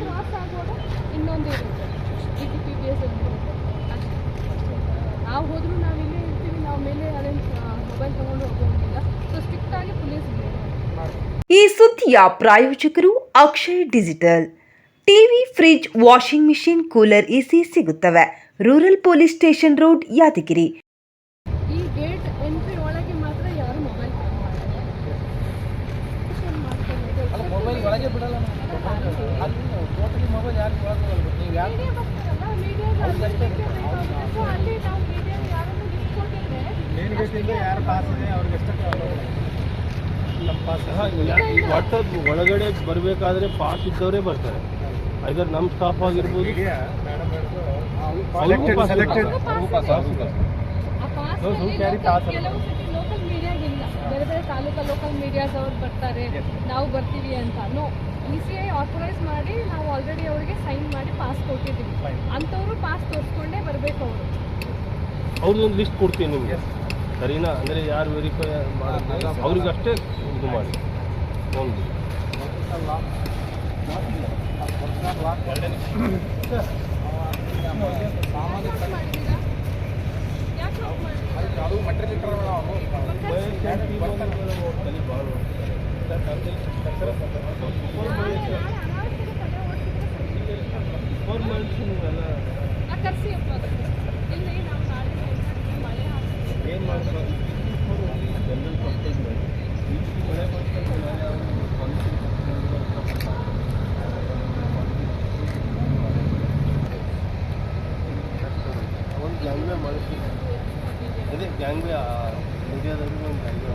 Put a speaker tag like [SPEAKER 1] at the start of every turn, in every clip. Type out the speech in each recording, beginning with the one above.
[SPEAKER 1] Cross ಆಗುವಾಗ ಇನ್ನೊಂದು ಇರುತ್ತೆ ಟಿ ಪಿ ಎಸ್ ಅಂತ ನಾವು ಹೋದರೂ ನಾವು ಇಲ್ಲೇ ಇರ್ತೀವಿ ನಾವು ಮೇಲೆ ಅದೇನು ಮೊಬೈಲ್ ತೊಗೊಂಡು ಹೋಗೋದಿಲ್ಲ ಸೊ ಸ್ಟ್ರಿಕ್ಟಾಗಿ ಪೊಲೀಸ್ ಇದೆ
[SPEAKER 2] ಈ ಸುದ್ದಿಯ ಪ್ರಾಯೋಜಕರು Akshay digital. TV, fridge, washing machine, cooler, AC ಸಿಗುತ್ತವೆ. Rural police
[SPEAKER 1] station road Yadagiri. ಒಳಗೆ
[SPEAKER 3] ಬಿಡಲ್ಲ ಅಲ್ಲಿ ಟೋಟಲಿ ಮೊಬೈಲ್ ಯಾರು ಒಳಗೆ ನೀವು ಯಾರು
[SPEAKER 1] ಮೀಡಿಯಾ ಬರ್ತಾರಲ್ಲ ಮೀಡಿಯಾ ಸೊ ಅಲ್ಲಿ ನಾವು ಮೀಡಿಯಾ ಯಾರನ್ನು ಇಟ್ಕೊಂಡಿದ್ರೆ
[SPEAKER 3] ಮೇನ್ ಗೇಟಿಂದ ಯಾರು ಪಾಸ್ ಇದೆ ಅವ್ರಿಗೆ ಎಷ್ಟಕ್ಕೆ ನಮ್ಮ ಪಾಸ್
[SPEAKER 4] ಒಟ್ಟು ಒಳಗಡೆ ಬರಬೇಕಾದ್ರೆ ಪಾಸ್ ಇದ್ದವರೇ ಬರ್ತಾರೆ ಐದರ್ ನಮ್ಮ ಸ್ಟಾಫ್ ಆಗಿರ್ಬೋದು
[SPEAKER 3] ಸೆಲೆಕ್ಟೆಡ್ ಸೆಲೆಕ್ಟೆಡ್
[SPEAKER 1] ಆ pass
[SPEAKER 3] Those who
[SPEAKER 1] taluka local medias ಅವ್ರು ಬರ್ತಾರೆ ನಾವು ಬರ್ತೀವಿ ಅಂತ. No E C I authorise ಮಾಡಿ ನಾವು ಆಲ್ರೆಡಿ ಅವರಿಗೆ ಸೈನ್ ಮಾಡಿ ಪಾಸ್ ಕೊಟ್ಟಿದ್ದೀವಿ. ಅಂಥವ್ರು ಪಾಸ್ ತೋರಿಸ್ಕೊಂಡೇ ಬರಬೇಕು ಅವರು.
[SPEAKER 4] ಅವ್ರದ್ದೊಂದು ಲಿಸ್ಟ್ ಕೊಡ್ತೀನಿ ನಿಮಗೆ. ಸರಿನಾ? ಅಂದರೆ ಯಾರು ವೆರಿಫೈ ಮಾಡಿದ್ರೆ ಅವ್ರಿಗಷ್ಟೇ ಇದು ಮಾಡಿ. ಒಂದು.
[SPEAKER 1] ಮಾಡಿದ್ದೀರಾ 양구야 말했지. 근데
[SPEAKER 4] 양구야. 얘기하다 보면 양구야.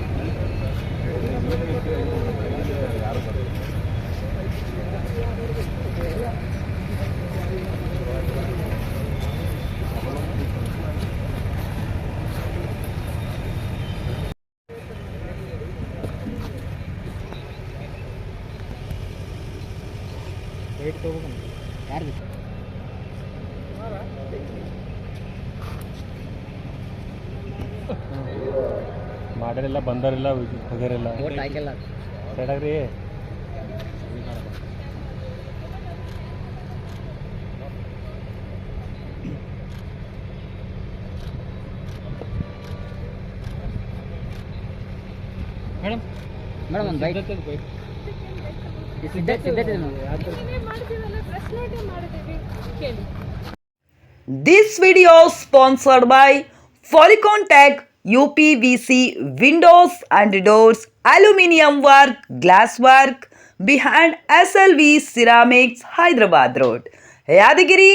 [SPEAKER 4] ಮಾಡಿಸ್ತೀವಿ ಅದೇ
[SPEAKER 3] ಯಾರು ಬೇಕು?
[SPEAKER 4] ಮಾಡೋರೆಲ್ಲ ಬಂದವರೆಲ್ಲ ಹೋಗ್ಯಾರೆಲ್ಲ ಸೈಡಾಗ್ರಿ
[SPEAKER 3] ಮೇಡಮ್ ಮೇಡಮ್ ಒಂದು
[SPEAKER 1] bike
[SPEAKER 2] this video sponsored by Folicon tag UPVC windows and doors aluminium work glass work behind SLV ceramics Hyderabad road Yadagiri